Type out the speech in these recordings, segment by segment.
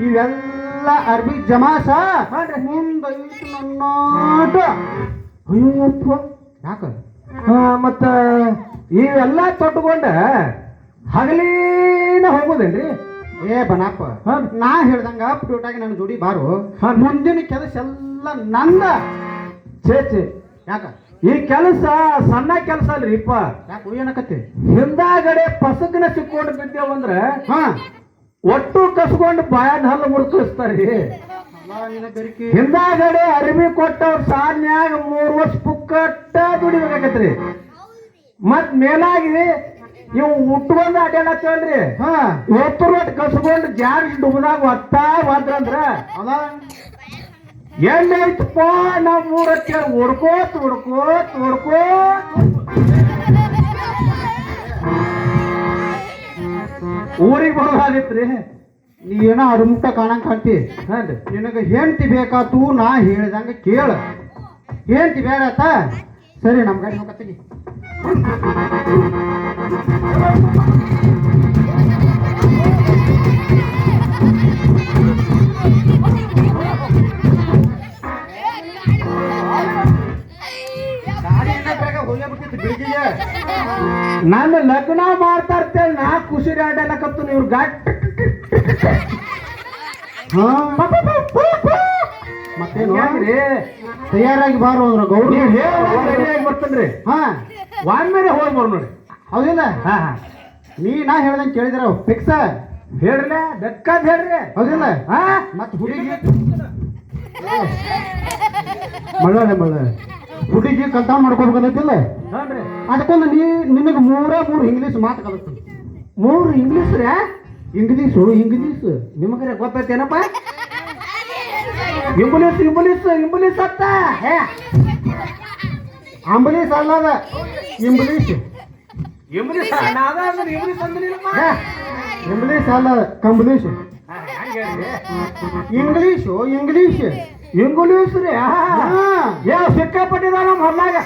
ಇವೆಲ್ಲ ಅರ್ಬಿ ಜಮಾಸ ಮುಂದ ಐತಿ ನನ್ನಾಟ ಅಯ್ಯಪ್ಪ ಯಾಕ? ಹಾ ಮತ್ತ ಇವೆಲ್ಲ ತೊಟ್ಟುಕೊಂಡ ಹಗಲಿನ ಹೋಗೋದೇನ್ರಿ? ಏ ಬನಪ್ಪ. ನಾ ಹೇಳ್ದಂಗ ಪ್ಯೂಟಾಗಿ ಟೂಟಾಗಿ ನನ್ನ ಜೋಡಿ ಬಾರು. ಮುಂದಿನ ಕೆಲಸ ಎಲ್ಲ ನಂದ. ಛೇ ಛೇ. ಯಾಕ? ಈ ಕೆಲಸ ಸಣ್ಣ ಕೆಲಸ ಅಲ್ರಿಪ್ಪ ಯಾಕೆ ಏನಕತ್ತಿ? ಹಿಂದಾಗಡೆ ಪಸಕನ ಸಿಕ್ಕೊಂಡು ಬಿದ್ದೇವಂದ್ರೆ ಹಾ. ಒಟ್ಟು ಕಸ್ಕೊಂಡು ಬಾಯನ್ ಹಲ್ಲು ಮುಡ್ಕಿಸ್ತಾರೆ ಹಿಂದಾಗಡೆ ಅರಿವಿ ಕೊಟ್ಟವ್ರ ಸಾನ್ಯಾಗ ಮೂರ್ ವರ್ಷ ಪುಕ್ಕಟ್ಟ ದುಡಿಬೇಕಾಗತ್ರಿ. ಮತ್ ಮೇಲಾಗಿ ಇವ್ ಉಟ್ಕೊಂಡ್ ಅಡ್ಯಾಡತ್ತೇಳ್ರಿ ಹಾ. ಒತ್ತು ಒಟ್ಟು ಕಸ್ಕೊಂಡು ಜಾರಿ ಡುಬ್ದಾಗ ಒತ್ತ ಹೋದ್ರಂದ್ರ ಅಲ್ಲ ಎಲ್ಲೈತಪ್ಪ ನಾವ್ ಮೂರಕ್ಕೆ ಹುಡ್ಕೋತ್ ಹುಡ್ಕೋತ್ ಹುಡ್ಕೋತ್. ಬರೋದಾಗಿತ್ರಿ ನೀ ಏನೋ ಅಡುಮುಟ್ಟ ಕಾಣಂಗ್ ಕಾಣ್ತಿ. ಹಾನ್ರಿ ನಿನಗೆ ಹೆಂಡತಿ ಬೇಕಾತು ನಾ ಹೇಳ್ದಂಗ ಕೇಳ. ಹೆಂಡತಿ ಬೇಡ ಆತ ಸರಿ, ನಮ್ ಗಾಡಿ ಹೋಗತ್ತೀನಿ ಬೆಳಿಗ್ಗೆ ನಾನು ಲಗ್ನ ಮಾಡ್ತಾ ಇರ್ತೇನೆ ನಾ ಖುಷಿ ಆಡಲಕತ್ತು ನೀವು ಗಾಟ್ ಹಾ. ಮತ್ತೇನು? ಹೆಂಗ್ರಿ ತಯಾರಾಗಿ ಬಾರು ಅಂದ್ರ ಗೌರಿ ರೆಡಿಯಾಗಿ ಬರ್ತೇನ್ರಿ. ಹಾ. ಮೇಲೆ ಹೋಗಿ ಬರ್ ನೋಡಿ. ಹೌದಿಲ್ಲ? ಹಾ ಹಾ. ನೀ ನಾ ಹೇಳ್ದಂಗೆ ಕೇಳಿದ್ರ ಫಿಕ್ಸ್. ಹೇಳ್ರಲ್ಲ ಬೆಕ್ಕಾದ್ ಹೇಳ್ರಿ. ಹೌದಿಲ್ಲ? ಹಾ? ಮತ್ತೆ ಹುಡುಗಿ ಮಳ್ಳಳೆ ಮಳ್ಳಳೆ. ಹುಡುಗಿ ಮಾಡ್ಕೋಬೇಕಲ್ಲ ನೋಡ್ರಿ ಅದಕ್ಕೊಂದು ನೀ ನಿನಗೆ ಮೂರ ಮೂರು ಇಂಗ್ಲೀಷ್ ಮಾತು ಕಲಿಸ್ತೀನಿ. ಮೂರು ಇಂಗ್ಲೀಷ್ ರೀ? ಇಂಗ್ಲೀಷು ಇಂಗ್ಲೀಷ್ ನಿಮಗ್ರೆ ಗೊತ್ತೈತೇನಪ್ಪ? ಇಂಗ್ಲೀಷ್ ಇಂಗ್ಲೀಷ್ ಇಂಗ್ಲೀಷ್ ಅತ್ತ? ಹೇ. ಅಂಬಲೀಷ್ ಅಲ್ಲದ ಇಂಗ್ಲೀಷ್ ಅಂದ್ರಿಲ್ಲಪ್ಪ. ಹೇ, ಇಂಗ್ಲೀಷ್ ಅಲ್ಲ ಕಂಬ್ಲೀಷ್ ಇಂಗ್ಲೀಷು ಇಂಗ್ಲೀಷ್ ಇಂಗ್ಲೀಷ್ ರೀ ಹಾ. ಏ ಸಿಕ್ಕಾಪಟ್ಟಿದ ನಮ್ಮ ಹೊಲ್ದಾಗ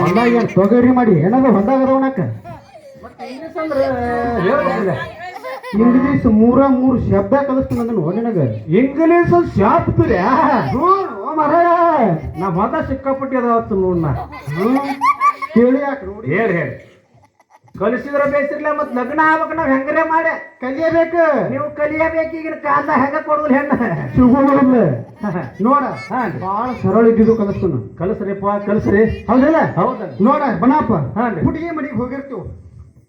ಹೊಲ್ದಾಗ ಏನು ತೊಗರಿ ಮಾಡಿ ಏನದ ಹೊಲ್ದಾಗ ಅದವನಕ್ಕ ಇಂಗ್ಲೀಷ್ ಅಂದ್ರೆ ಹೇಳ್ಬೇಕಿಲ್ಲ ಇಂಗ್ಲೀಷ್ ಮೂರ ಮೂರು ಶಬ್ದ ಕಲಿಸ್ತೀನಿ ಅಂದ್ರೆ ನೋಡಿ ನನಗೆ. ಇಂಗ್ಲೀಷ್ ಶಾಪ್ ರೀ ಓ ಮರಾಯ ನಮ್ಮ ಹೊಲ ಸಿಕ್ಕಾಪಟ್ಟಿ ಅದಾವತ್ತು ನೋಡ್ನ ನಾ. ಕೇಳಿ ಯಾಕೆ ನೋಡಿ? ಹೇಳಿ ಹೇಳಿ. ಕಲಿಸಿದ್ರ ಬೇಸಿರ್ಲ ಮತ್ ಲಗ್ನ ಆಗ್ಬೇಕು ನಾವ್ ಹೆಂಗರೇ ಮಾಡಿ? ಕಲಿಯಬೇಕು. ನೀವು ಕಲಿಯಬೇಕು ಈಗಿನ ಕಾಲ ಹೆಂಗ ಕೊಡುದಿಲ್ಲ ಹೆಣ್ಣ? ಸಿಗೋದಿಲ್ಲ ನೋಡ ಹಾ ಭಾಳ ಸರಳ ಇದ್ದಿದ್ದು ಕಲಸ್ತು ಕಲಸ್ರಿಪ್ಪ ಕಲಸ್ರಿ ಹೌದಲ್ಲ ಹೌದ ನೋಡ ಬನಪ್ಪ. ಹುಡುಗಿ ಮನೆಗೆ ಹೋಗಿರ್ತೀವಿ.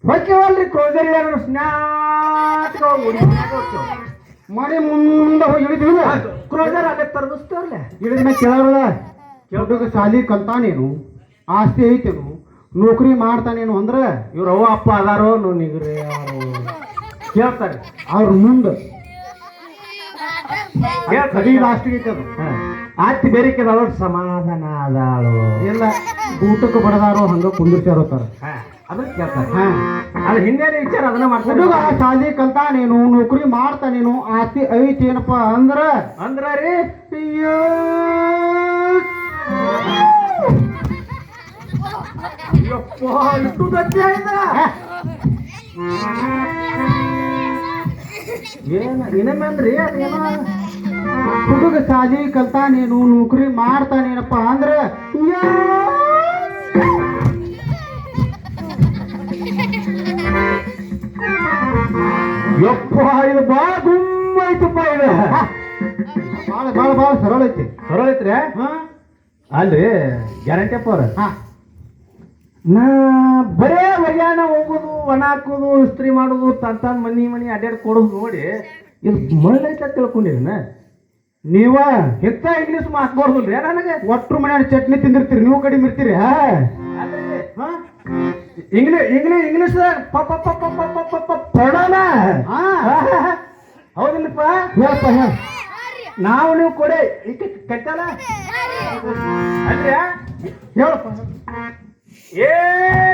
ಹೊಕ್ಕೇವಲ್ರಿ ಕ್ರೋಸರಿ ಏನಾದ್ರು ಸ್ನಾಟ್ಕ ಮನೆ ಮುಂದೆ ಹೋಗಿ ಇಳಿದಿಲ್ಲ ಕ್ರೋಜರ್ ಅಲ್ಲೇ ತರ್ಬಿಸ್ತವ್ರಲ್ಲ ಇಳಿದ ಕೇಳೋಲ್ಲ ಹುಡುಗ ಸಾಲಿ ಕಲ್ತಾನೇನು? ಆಸ್ತಿ ಐತೇನು? ನೌಕರಿ ಮಾಡ್ತಾನೇನು ಅಂದ್ರೆ ಇವ್ರ ಅವ್ವ ಅಪ್ಪ ಅದಾರೋ ನಿಗ್ರಿ ಯಾರು ಕೇಳ್ತಾರೆ. ಅವ್ರ ಮುಂದೆ. ಕಡಿ ಲಾಸ್ಟಿಗೆ ಐತೆ ಬೇರೆಕ್ಕೆ ಅದಾಳು ಸಮಾಧಾನ ಅದಾಳು. ಎಲ್ಲ ಊಟಕ್ಕೆ ಬಡದಾರೋ ಹಂಗ ಕುಂದಿರ್ತಾರೋ ತರ ಅದನ್ನ ಕೇಳ್ತಾರೆ. ಹಾ. ಅದ್ರ ಹಿಂದೇನೆ ವಿಚಾರ ಅದನ್ನ ಮಾಡ್ತಾರೆ? ಹುಡುಗ ಸಾಲಿ ಕಲ್ತಾನೇನು ನೌಕರಿ ಮಾಡ್ತಾನೇನು ಆಸ್ತಿ ಐತೇನಪ್ಪ ಅಂದ್ರ ಅಂದ್ರ ರೀ? ಅಯ್ಯೋ ಯಪ್ಪ ಇಷ್ಟು ಗಟ್ಟಿ ಆಯ್ತಾ? ಏನ ಏನಂದ್ರಿ ಅದೇನೋ ಹುಡುಗ ಸಾಲಿ ಕಲ್ತಾನೇನು ನೌಕರಿ ಮಾಡ್ತಾನೇನಪ್ಪ ಅಂದ್ರೆ. ಯಪ್ಪ ಇದು ಬಾ ಗುಮ್ಮ ಐತಪ್ಪ ಇದು. ಬಾಳ ಬಾಳ ಬಾಳ ಸರಳ ಐತಿ. ಸರಳ ಐತ್ರಿ? ಹಾ. ಅಲ್ರಿ ಗ್ಯಾರಂಟಿ ಅಪ್ಪ ಅವ್ರ. ಹಾ. ನಾ ಬರೇ ಒಗ್ಯಾಣ ಹೋಗೋದು ಒಣ ಹಾಕೋದು ಇಸ್ತ್ರಿ ಮಾಡೋದು ತನ್ ತನ್ ಮನಿ ಮನಿ ಅಡ್ಡಾಡ್ ಕೊಡೋದು ನೋಡಿ ಇದು ಮಳ್ಳೈತ ತಿಳ್ಕೊಂಡಿರನ ನೀವ ಹೆತ್ತ ಇಂಗ್ಲೀಷ್ ರೀ ನನಗೆ ಒಟ್ರು ಮನೆ ಚಟ್ನಿ ತಿಂದಿರ್ತೀರಿ ನೀವು ಕಡಿಮೆ ಇರ್ತೀರಿ ಹಾ? ಇಂಗ್ಲಿಷ್ ಇಂಗ್ಲಿಷ್ ಇಂಗ್ಲೀಷ್ ಪಪ್ಪ ಪಪ್ಪ ಪಪ್ಪ ಪಪ್ಪ ಪಡೋಣ. ಹೌದಿಲ್ಲಪ್ಪ? ಹೇಳಪ್ಪ ಹೇಳ. ನಾವು ನೀವು ಕೊಡೆ ಈಗ ಕಟ್ಟಲ್ಲ? ಅಲ್ರಿ ಹೇಳಪ್ಪ. ಏ ಶಿವ